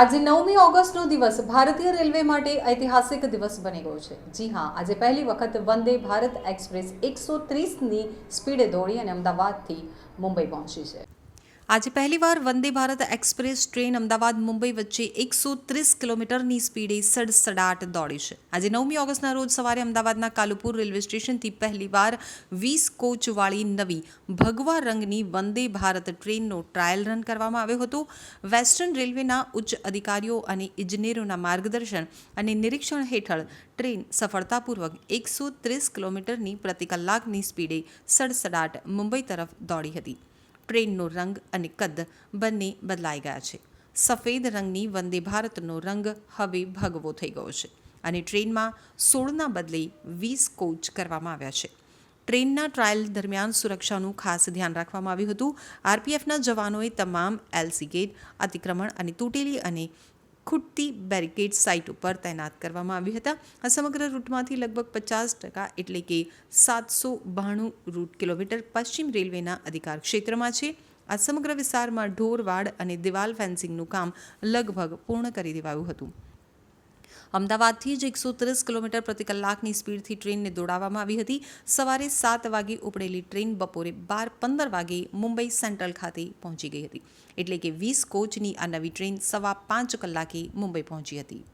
આજે નવમી ઓગસ્ટનો દિવસ ભારતીય રેલવે માટે ઐતિહાસિક દિવસ બની ગયો છે. જી હા, આજે પહેલી વખત વંદે ભારત એક્સપ્રેસ એકસો ત્રીસની સ્પીડે દોડી અને અમદાવાદથી મુંબઈ પહોંચી છે. આજે પહેલીવાર વંદે ભારત એક્સપ્રેસ ટ્રેન અમદાવાદ મુંબઈ વચ્ચે એકસો ત્રીસ કિલોમીટરની સ્પીડે સડસડાટ દોડી છે. આજે નવમી ઓગસ્ટના રોજ સવારે અમદાવાદના કાલુપુર રેલવે સ્ટેશનથી પહેલીવાર વીસ કોચવાળી નવી ભગવા રંગની વંદે ભારત ટ્રેનનો ટ્રાયલ રન કરવામાં આવ્યો હતો. વેસ્ટર્ન રેલવેના ઉચ્ચ અધિકારીઓ અને ઇજનેરોના માર્ગદર્શન અને નિરીક્ષણ હેઠળ ટ્રેન સફળતાપૂર્વક એકસો ત્રીસ કિલોમીટરની પ્રતિ કલાકની સ્પીડે સડસડાટ મુંબઈ તરફ દોડી હતી. ટ્રેનનો રંગ અને કદ બંને બદલાઈ ગયા છે. સફેદ રંગની વંદે ભારતનો રંગ હવે ભગવો થઈ ગયો છે અને ટ્રેનમાં સોળના બદલે વીસ કોચ કરવામાં આવ્યા છે. ટ્રેનના ટ્રાયલ દરમિયાન સુરક્ષાનું ખાસ ધ્યાન રાખવામાં આવ્યું હતું. આરપીએફના જવાનોએ તમામ એલસી ગેટ અતિક્રમણ અને તૂટેલી અને ખૂટતી બેરિકેડ સાઇટ ઉપર તૈનાત કરવામાં આવ્યા હતા. આ સમગ્ર રૂટમાંથી લગભગ પચાસ ટકા એટલે કે સાતસો બાણું રૂટ કિલોમીટર પશ્ચિમ રેલવેના અધિકાર ક્ષેત્રમાં છે. આ સમગ્ર વિસ્તારમાં ઢોરવાડ અને દિવાલ ફેન્સિંગનું કામ લગભગ પૂર્ણ કરી દેવાયું હતું. અમદાવાદથી જ એકસો ત્રીસ કિલોમીટર પ્રતિ કલાકની સ્પીડથી ટ્રેનને દોડાવવામાં આવી હતી. સવારે સાત વાગે ઉપડેલી ટ્રેન બપોરે બાર પંદર વાગે મુંબઈ સેન્ટ્રલ ખાતે પહોંચી ગઈ હતી. એટલે કે વીસ કોચની આ નવી ટ્રેન સવા પાંચ કલાકે મુંબઈ પહોંચી હતી.